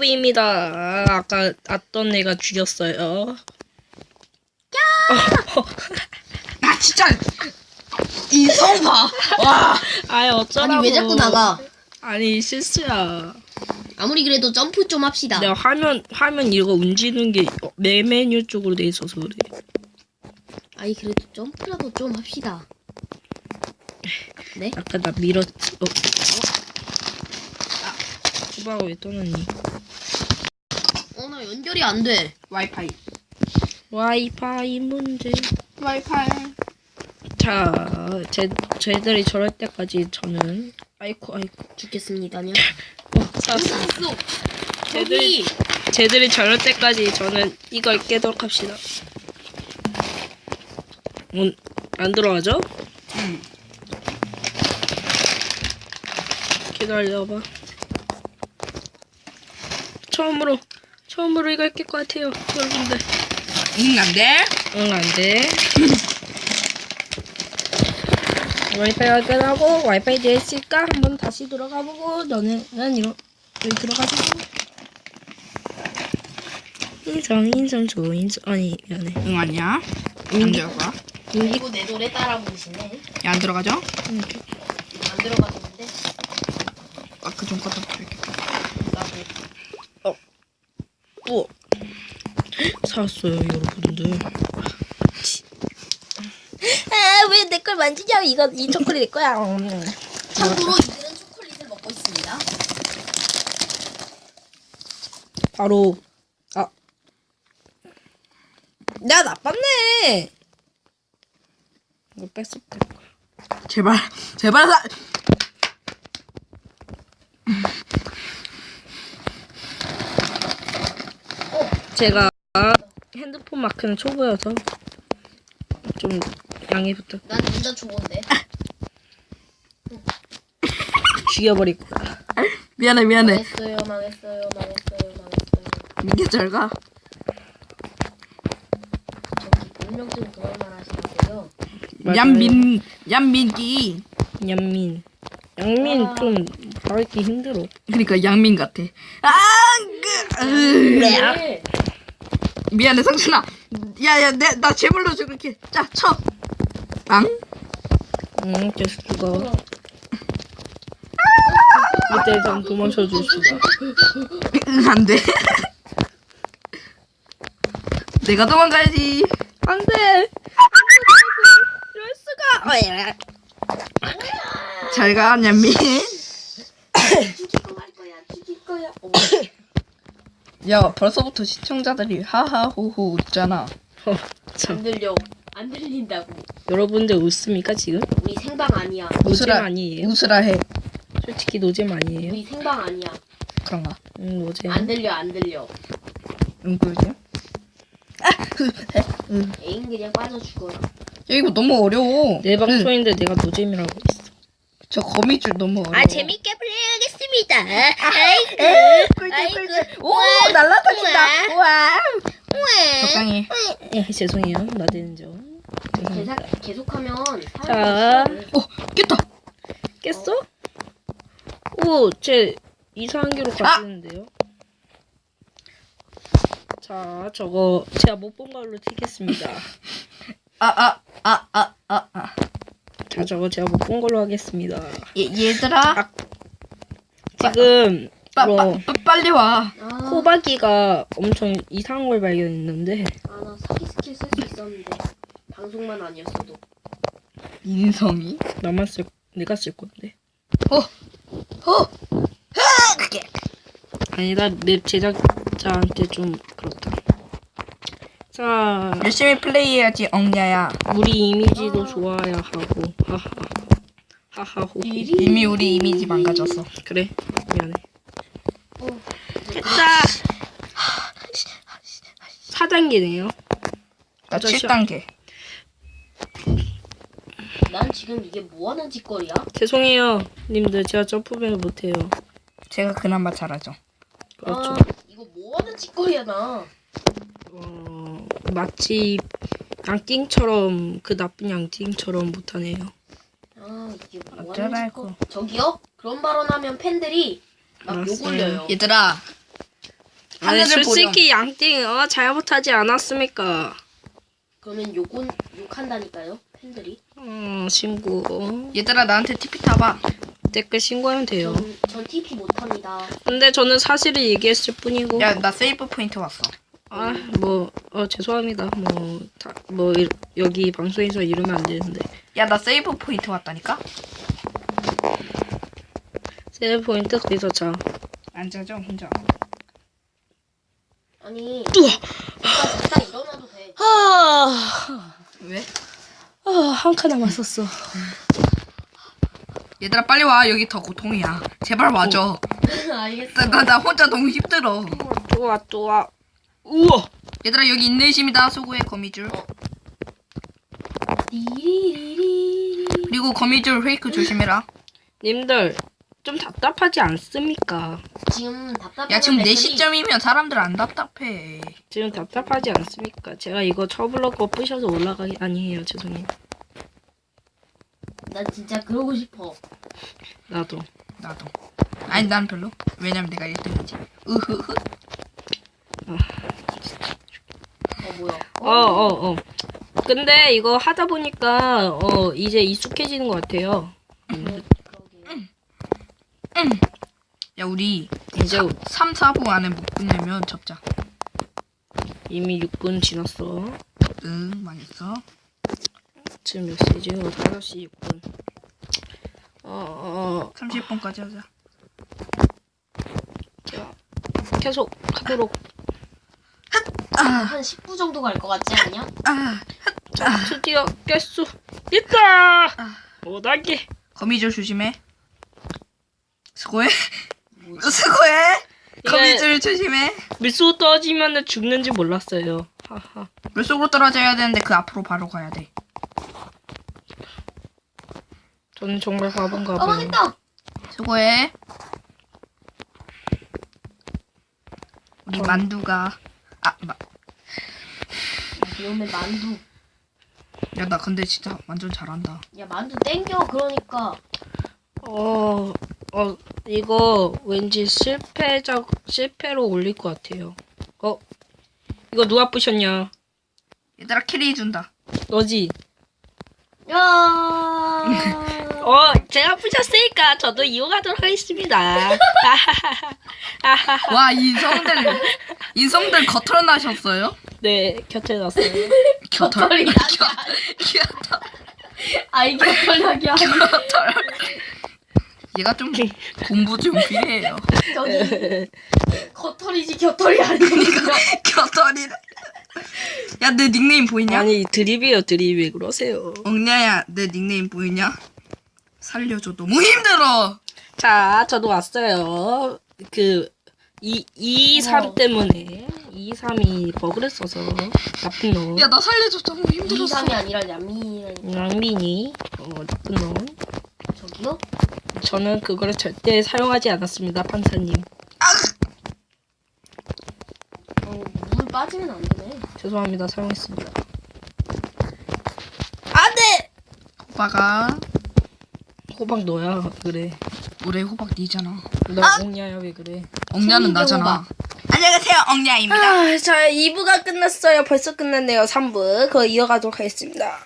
TV입니다. 아, 아까 왔던 애가 죽였어요. 아 진짜 이성 봐. 와. 아이 어쩌라고. 아니 왜 자꾸 나가? 아니 실수야. 아무리 그래도 점프 좀 합시다. 내가 화면 화면 이거 움직이는 게내 메뉴 쪽으로 돼 있어서 그래. 아니 그래도 점프라도 좀 합시다. 네? 아까 나 밀었지. 어. 아, 주바가 왜 떠났니? 어나 연결이 안 돼. 와이파이. 와이파이 문제. 와이파이. 자, 쟤 쟤들이 저럴 때까지 저는 아이코 아이코. 죽겠습니다 냐? 어, 살았어. 쟤들이 쟤들이 저럴 때까지 저는 이걸 깨도록 합시다. 문, 안 들어가죠? 응. 기다려봐. 처음으로 처음으로 이걸 깰것 같아요, 여러분들. 응 안 돼. 응, 안 돼. 와이파이가 끝나고 와이파이 됐을까? 한번 다시 들어가 보고 너는 난 이거 여기 들어가지고 인성 인성 조 인성 아니 미안해 응 아니야. 안 들어가. 인기 이거 내 노래 따라 부르시네. 야 안 들어가죠? 안 들어가는데 아그 좀 껐다 볼게. 나도. 우와 살았어요 여러분들 아왜 내 걸 만지냐 이거 이 초콜릿 내 거야 음. 참고로 이들은 초콜릿을 먹고 있습니다. 바로 아. 야 나빴네. 이거 뺐을 때. 제발 제발 사. 제가 핸드폰 마크는 초보여서 좀 양해 부탁. 난 진짜 좋은데. 죽여버릴 거야. 미안해 미안해. 망했어요, 망했어요, 망했어요, 망했어요. 민기 잘 가. 저기 본명 좀 그만만 하시는데요. 얌민 얌민기. 양민. 양민 아. 좀 말하기 힘들어. 그러니까 양민 같아. 아 그. 으. 네. 미안해 성준아. 야야 내 나 제물로 줄게. 자 쳐. 빵. 응, 계속 죽어. 이때 좀 도망쳐 주시다. 응, 안 돼. 내가 도망가야지. 안 돼. 이럴 수가. 어, 야. 잘 가, 냠민. 죽일 거야, 죽일 거야. 어, 야, 벌써부터 시청자들이 하하호호 웃잖아. 어, 참. 안 들려. 안 들린다고. 여러분들 웃습니까 지금? 우리 생방 아니야. 노잼 웃으라, 아니에요? 웃으라 해. 솔직히 노잼 아니에요? 우리 생방 아니야. 그런가? 응, 노잼. 안 들려, 안 들려. 응, 그러지? 에잉 그냥 빠져 죽어라. 야, 이거 너무 어려워. 내 방송인데 내가 노잼이라고 있어. 저 거미줄 너무 어려워. 아 재밌게 플레이하겠습니다. 아이고, 아이고, 오, 날라다닌다. 우와. 우와. 적당히. 예, 죄송해요. 나대는 점. 계속 계속하면 자. 어, 깼다. 깼어? 오, 쟤 이상한 길로 가시는데요. 자, 저거 제가 못 본 걸로 튀겠습니다. 아, 아, 아, 아, 아, 아. 자, 저거 제가 못 본 걸로 하겠습니다. 얘, 얘들아. 지금 빠, 뭐 빠, 빠, 빨리 와. 아, 호박이가 엄청 이상한 걸 발견했는데 아, 나 사기 스킬 쓸 수 있었는데 방송만 아니었어도. 인성이. 나만 쓸 내가 쓸 건데. 어, 어. 아니다 내 제작자한테 좀 그렇다. 자, 열심히 플레이해야지, 엉냐야. 우리 이미지도 좋아야 하고 하하 하하호 이미 우리 이미지 망가졌어. 그래 미안해. 어, 됐다. 4단계네요. 나저 7단계. 난 지금 이게 뭐 하는 짓거리야? 죄송해요, 님들 제가 점프맨을 못해요. 제가 그나마 잘하죠. 그렇죠. 아, 이거 뭐 하는 짓거리야 나. 어, 마치 양띵처럼 그 나쁜 양띵처럼 못하네요. 아 이게 뭐 하는 어쩌라고. 저기요? 그런 발언하면 팬들이 막 알았어요. 욕 올려요. 얘들아, 아니 하늘을 솔직히 양띵 어 잘못하지 않았습니까? 그러면 욕은 욕한다니까요 팬들이. 음 신고 얘들아 나한테 TP 타봐. 댓글 신고하면 돼요. 전, 전 TP 못합니다. 근데 저는 사실을 얘기했을 뿐이고 야 나 세이브 포인트 왔어. 아 뭐 어 죄송합니다 뭐 다뭐 여기 방송에서 이러면 안 되는데 야 나 세이브 포인트 왔다니까? 세이브 포인트 거기서 자 앉아줘 혼자. 아니 우와 오빠 잠깐 일어나도 돼. 아, 왜? 아, 한 칸 남았었어. 얘들아 빨리 와 여기 더 고통이야. 제발 와줘. 알겠어. 나, 나, 나 혼자 너무 힘들어. 좋아 좋아. 우와. 얘들아 여기 인내심이다 수고해 거미줄. 리리리리. 그리고 거미줄 페이크 조심해라. 님들 좀 답답하지 않습니까? 지금 답답한 야 지금 댓글이 4시점이면 사람들 안 답답해. 지금 답답하지 않습니까? 제가 이거 처블럭거 부셔서 올라가기 아니에요 죄송해요. 난 진짜 그러고 싶어. 나도. 나도. 아니 난 별로. 왜냐면 내가 1등이지. 으흐흐. 어 뭐야? 어 어 어. 근데 이거 하다 보니까 어 이제 익숙해지는 것 같아요. 야 우리 이제 3, 4부 안에 못 끝내면 접자. 이미 6분 지났어. 응 망했어. 지금 몇 시지? 5시 6분. 어, 어, 30분까지 하자. 어. 계속 하도록. 한 10부 정도 갈 것 같지 않냐? 아 자, 드디어 깰 수 있다! 5단계. 거미줄 조심해. 수고해. 수고해. 이게- 거미줄 조심해. 밀수 떨어지면 죽는지 몰랐어요. 하하. 물속으로 떨어져야 되는데 그 앞으로 바로 가야 돼. 저는 정말 바본가 아 봐요. 망했다. 수고해. 우리 전- 만두가 아, 마, 그러면 만두. 야, 나 근데 진짜 완전 잘한다. 야 만두 땡겨 그러니까. 어, 어, 이거 왠지 실패작, 실패로 올릴 것 같아요. 어, 이거 누가 부셨냐? 얘들아, 캐리 준다. 너지? 야. 어, 제가 부셨으니까 저도 이용하도록 하겠습니다. 와, 인성들, 인성들 겉털 나셨어요? 네, 곁에 놨어요. 곁털? 겉털이 곁- 곁털. 아 이게 털나기 하네. 곁털. 얘가 좀 공부 좀 필요해요. 저기 겉털이지 곁털이 아니니까. 곁털이래. 야, 내 닉네임 보이냐? 아니, 드립이에요, 드립. 왜 그러세요? 엉냐야, 내 닉네임 보이냐? 살려줘, 너무 힘들어. 자, 저도 왔어요. 그, 이, 이, 삼 어. 때문에. 이, 삼이 버그를 써서. 나쁜 놈. 야, 나 살려줘, 너무 힘들었어. 2, 3이 아니라 얌민이라니. 양민이. 어, 나쁜 놈. 저기요? 저는 그거를 절대 사용하지 않았습니다, 판사님. 어, 물 빠지면 안 되네. 죄송합니다, 사용했습니다. 안 돼! 오빠가 호박 너야, 그래. 올해 호박 니잖아. 너 옹냐야, 왜 그래? 엉냐는 생리대 나잖아. 호박. 안녕하세요, 엉냐입니다. 아, 자, 2부가 끝났어요. 벌써 끝났네요, 3부. 그거 이어가도록 하겠습니다.